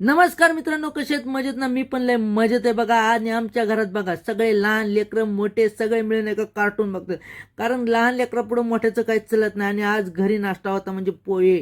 नमस्कार मित्रांनो कसे आहेत? मजेत ना? मी पण लय मजेत आहे बघा. आणि आमच्या घरात बघा सगळे लहान लेकरं मोठे सगळे मिळून एका कार्टून बघतात कारण लहान लेकरं पुढं मोठ्याचं काहीच चलत नाही. आणि आज घरी नाश्ता होता म्हणजे पोहे.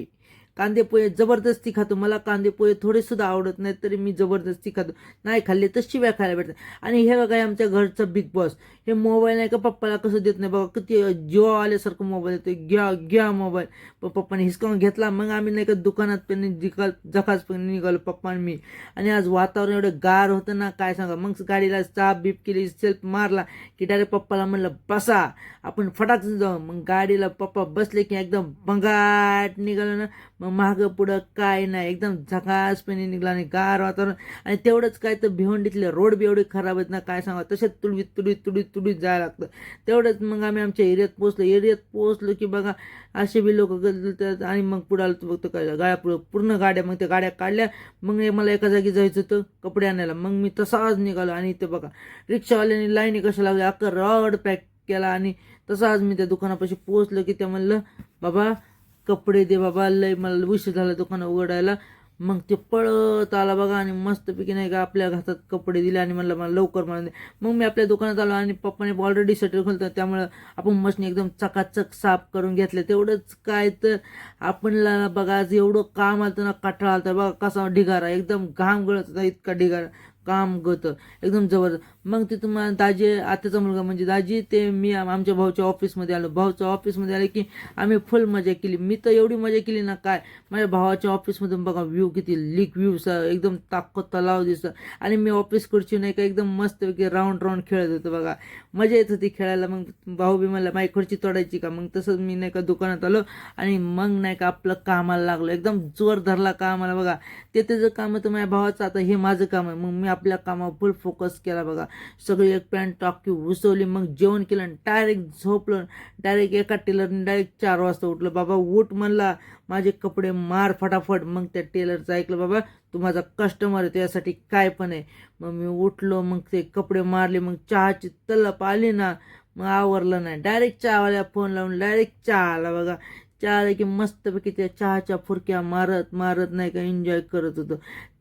कांदेपोहे जबरदस्ती खातो. मला कांदेपोहे थोडेसुद्धा थोडे सुद्धा आवडत नाही तरी मी जबरदस्ती खातो. नाही खाल्ले तर शिव्या खायला भेटतात. आणि हे बघा आमच्या घरचं बिग बॉस हे मोबाईल नाही का पप्पाला कसं देत नाही बघा किती जीवा आल्यासारखं मोबाईल येतो घ्या घ्या मोबाईल पप्पाने हिसकावून घेतला. मग आम्ही नाही का दुकानात पण निघाल जखास पण निघालो पप्पा आणि मी. आणि आज वातावरण एवढं गार होतं ना काय सांगा. मग गाडीला चाप बीप केली सेल्फ मारला की डायरेक्ट पप्पाला म्हणलं बसा आपण फटाक जाऊ. मग गाडीला पप्पा बसले की एकदम बंगाट निघालो ना. मग मागं पुढं काय नाही. एकदम झकासपणे निघाला आणि गार वातावरण. आणि तेवढंच काय तर भिवंडीतले रोड बी एवढे खराब आहेत ना काय सांगा. तसेच तुडवीत तुडवीत तुडवीत तुडवीत जायला लागतं. तेवढंच मग आम्ही आमच्या एरियात पोहोचलो. एरियात पोहोचलो की बघा असे बी लोक गलतात आणि मग पुढं आलो बघतो काय गाड्या पुढं पूर्ण गाड्या. मग त्या गाड्या काढल्या. मग हे मला एका जागी जायचं होतं कपडे आणायला. मग मी तसाच निघालो. आणि ते बघा रिक्षावाल्याने लाईनी कशा लागल्या अख्खा रॉड पॅक केला. आणि तसाच मी त्या दुकानापाशी पोहोचलो की ते म्हणलं बाबा कपडे दे बाबा लय मला उशीर झाला दुकान उघडायला मग ते पळत आला बघा आणि मस्तपैकी नाही का आपल्या हातात कपडे दिले आणि म्हणलं मला लवकर मला दे. मग मी आपल्या दुकानात आलो आणि पप्पाने ऑलरेडी शटर खोलतं त्यामुळं आपण मशनी एकदम चकाचक साफ करून घेतलं. तेवढंच काय तर आपणला बघा आज एवढं काम आलं ना कठाळा तर बघा कसा ढिगारा एकदम घाम गळत होता इतका ढिगारा. काम गतं एकदम जबरदस्त. मग ते तुम्हाला दाजी आत्याचा मुलगा म्हणजे दाजी ते मी आमच्या भाऊच्या ऑफिसमध्ये आलो. भाऊच्या ऑफिसमध्ये आले की आम्ही फुल मजा केली. मी तर एवढी मजा केली ना काय? माझ्या भावाच्या ऑफिसमधून बघा व्ह्यू किती लीक व्ह्यू एकदम ताकद तलाव दिसतं. आणि मी ऑफिस खुर्ची नाही का एकदम मस्तपैकी राऊंड राऊंड खेळत होतो बघा. मजा येत होती खेळायला. मग भाऊ बी मला माई खुर्ची तोडायची का? मग तसंच मी नाही का दुकानात आलो आणि मग नाही का आपलं कामाला लागलो. एकदम जोर धरला कामाला. बघा ते त्याचं काम होतं माझ्या भावाचं आता हे माझं काम आहे. मग मी आपल्या कामावर फुल फोकस केला बघा. सगळी एक पॅन्ट टाकी उसवली मग जेवण केलं आणि डायरेक्ट झोपलं. डायरेक्ट एका टेलरने डायरेक्ट चार वाजता उठलं. बाबा उठ म्हणला माझे कपडे मार फटाफट. मग त्या टेलरचं ऐकलं बाबा तू माझा कस्टमर आहे त्यासाठी काय पण आहे. मग मी उठलो मग ते कपडे मारले मग चहाची तलप आली ना मग आवरलं नाही. डायरेक्ट चहावाल्या फोन लावून डायरेक्ट चहा आला बघा. चहा की मस्तपैकी त्या चहाच्या फुरक्या मारत मारत नाही का एन्जॉय करत होतो.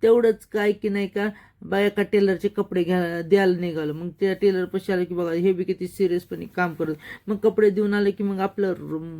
तेवढंच काय की नाही का बा एका टेलरचे कपडे घ्या द्यायला निघालं. मग त्या टेलर पशी आलं की बघा हे बी किती सिरियसपणे काम करत मग कपडे देऊन आले की मग आपलं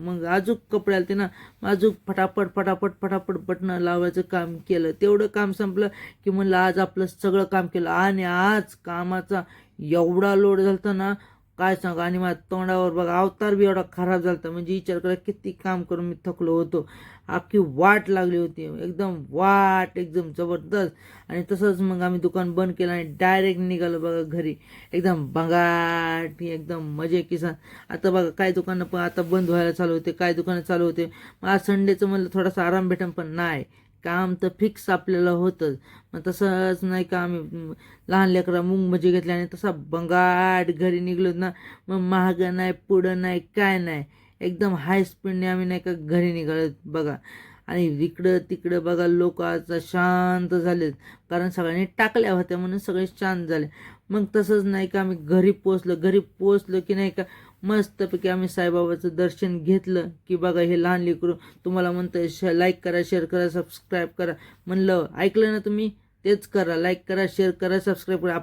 मग अजूक कपडे आले ते ना अजूक फटाफट फटाफट फटाफट बटणं लावायचं काम केलं. तेवढं काम संपलं की म्हणलं आज आपलं सगळं काम केलं. आणि आज कामाचा एवढा लोड झाला ना काय सांगा? आणि माझ्या तोंडावर बघा अवतार बी एवढा खराब झाला म्हणजे विचार करा किती काम करून मी थकलो होतो. अख्खी वाट लागली होती. एकदम वाट एकदम जबरदस्त. आणि तसंच मग आम्ही दुकान बंद केलं आणि डायरेक्ट निघालो बघा घरी. एकदम बंगाट एकदम मजे किसान आता बघा काय दुकानं पण आता बंद व्हायला चालू होते काय दुकानं चालू होते. मग आज संडेचं म्हणलं थोडासा आराम भेटन पण नाही. काम तर फिक्स आपल्याला होतंच. मग तसंच नाही का आम्ही लहान लेकरा मुंग मजे घेतले आणि तसा बंगाट घरी निघलो ना मग महाग नाही पुढं नाही काय नाही. एकदम हाय स्पीडने आम्ही नाही का घरी निघालो बघा. आणि इकडं तिकडं बघा लोक आता शांत झालेत. कारण सगळ्यांनी टाकल्या होत्या म्हणून सगळे शांत झाले. मग तसंच नाही का आम्ही घरी पोचलो घरी पोचलो की नाही का मस्तपैकी आम्ही साईबाबाचं दर्शन घेतलं. की बघा हे लहान लेकरू तुम्हाला म्हणतं श लाईक करा शेअर करा सबस्क्राईब करा. म्हणलं ऐकलं ना तुम्ही? तेच करा लाईक करा शेअर करा सबस्क्राईब करा.